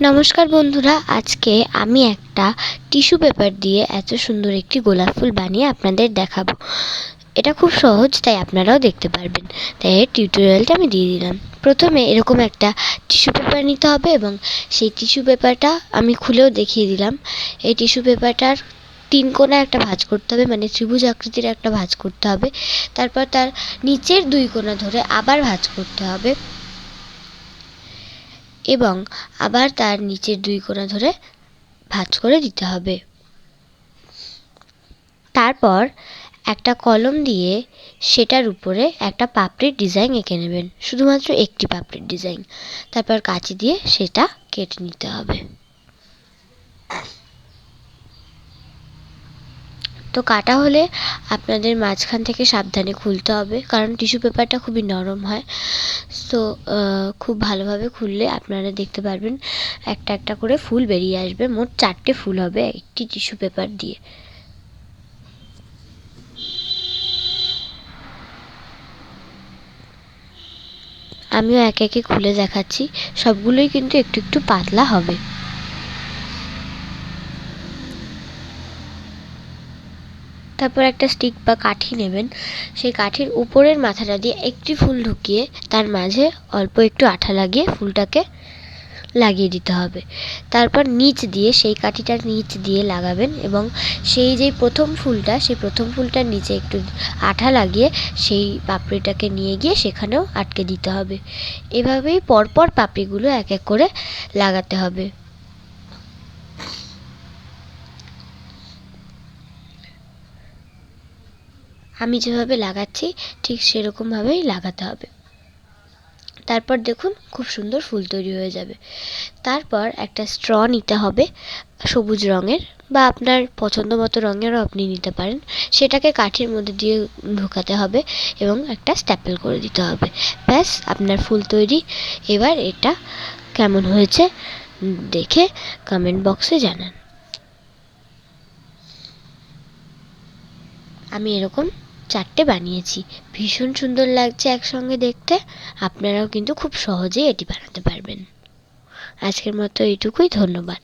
নমস্কার বন্ধুরা, আজকে আমি একটা টিস্যু পেপার দিয়ে এত সুন্দর একটি গোলাপ ফুল বানিয়ে আপনাদের দেখাবো। এটা খুব সহজ, তাই আপনারাও দেখতে পারবেন। তাই এর টিউটোরিয়ালটা আমি দিয়ে দিলাম। প্রথমে এরকম একটা টিস্যু পেপার নিতে হবে এবং সেই টিস্যু পেপারটা আমি খুলেও দেখিয়ে দিলাম। এই টিস্যু পেপারটার তিন কোণা একটা ভাঁজ করতে হবে মানে ত্রিভুজ আকৃতির একটা ভাঁজ করতে হবে। তারপর তার নিচের দুই কোণা ধরে আবার ভাঁজ করতে হবে। এবং আবার তার নিচের দুই কোণা ধরে ভাঁজ করে দিতে হবে। তারপর একটা কলম দিয়ে সেটার উপরে একটা পাপড়ির ডিজাইন এঁকে নেবেন, শুধুমাত্র একটি পাপড়ির ডিজাইন। তারপর কাঁচি দিয়ে সেটা কেটে নিতে হবে। তো কাটা হলে আপনাদের মাঝখান থেকে সাবধানে খুলতে হবে, কারণ টিস্যু পেপারটা খুবই নরম হয়। তো খুব ভালোভাবে খুললে আপনারা দেখতে পারবেন একটা একটা করে ফুল বেরিয়ে আসবে। মোট চারটে ফুল হবে একটি টিস্যু পেপার দিয়ে। আমিও একে একে খুলে দেখাচ্ছি। সবগুলোই কিন্তু একটু একটু পাতলা হবে। তারপর একটা স্টিক বা কাঠি নেবেন। সেই কাঠির উপরের মাথাটা দিয়ে একটি ফুল ঢুকিয়ে তার মাঝে অল্প একটু আঠা লাগিয়ে ফুলটাকে লাগিয়ে দিতে হবে। তারপর নিচ দিয়ে সেই কাঠিটার নিচ দিয়ে লাগাবেন এবং সেই যেই প্রথম ফুলটা, সেই প্রথম ফুলটার নিচে একটু আঠা লাগিয়ে সেই পাপড়িটাকে নিয়ে গিয়ে সেখানেও আটকে দিতে হবে। এভাবেই পরপর পাপড়িগুলো এক এক করে লাগাতে হবে। আমি যেভাবে লাগাচ্ছি, ঠিক সেরকমভাবেই লাগাতে হবে। তারপর দেখুন, খুব সুন্দর ফুল তৈরি হয়ে যাবে। তারপর একটা স্ট্র নিতে হবে সবুজ রঙের, বা আপনার পছন্দ মতো রঙেরও আপনি নিতে পারেন। সেটাকে কাঠির মধ্যে দিয়ে ঢোকাতে হবে এবং একটা স্ট্যাপেল করে দিতে হবে। ব্যাস, আপনার ফুল তৈরি। এবার এটা কেমন হয়েছে দেখে কমেন্ট বক্সে জানান। আমি এরকম চারটে বানিয়েছি। ভীষণ সুন্দর লাগছে একসঙ্গে দেখতে। আপনারাও কিন্তু খুব সহজেই এটি বানাতে পারবেন। আজকের মতো এইটুকুই, ধন্যবাদ।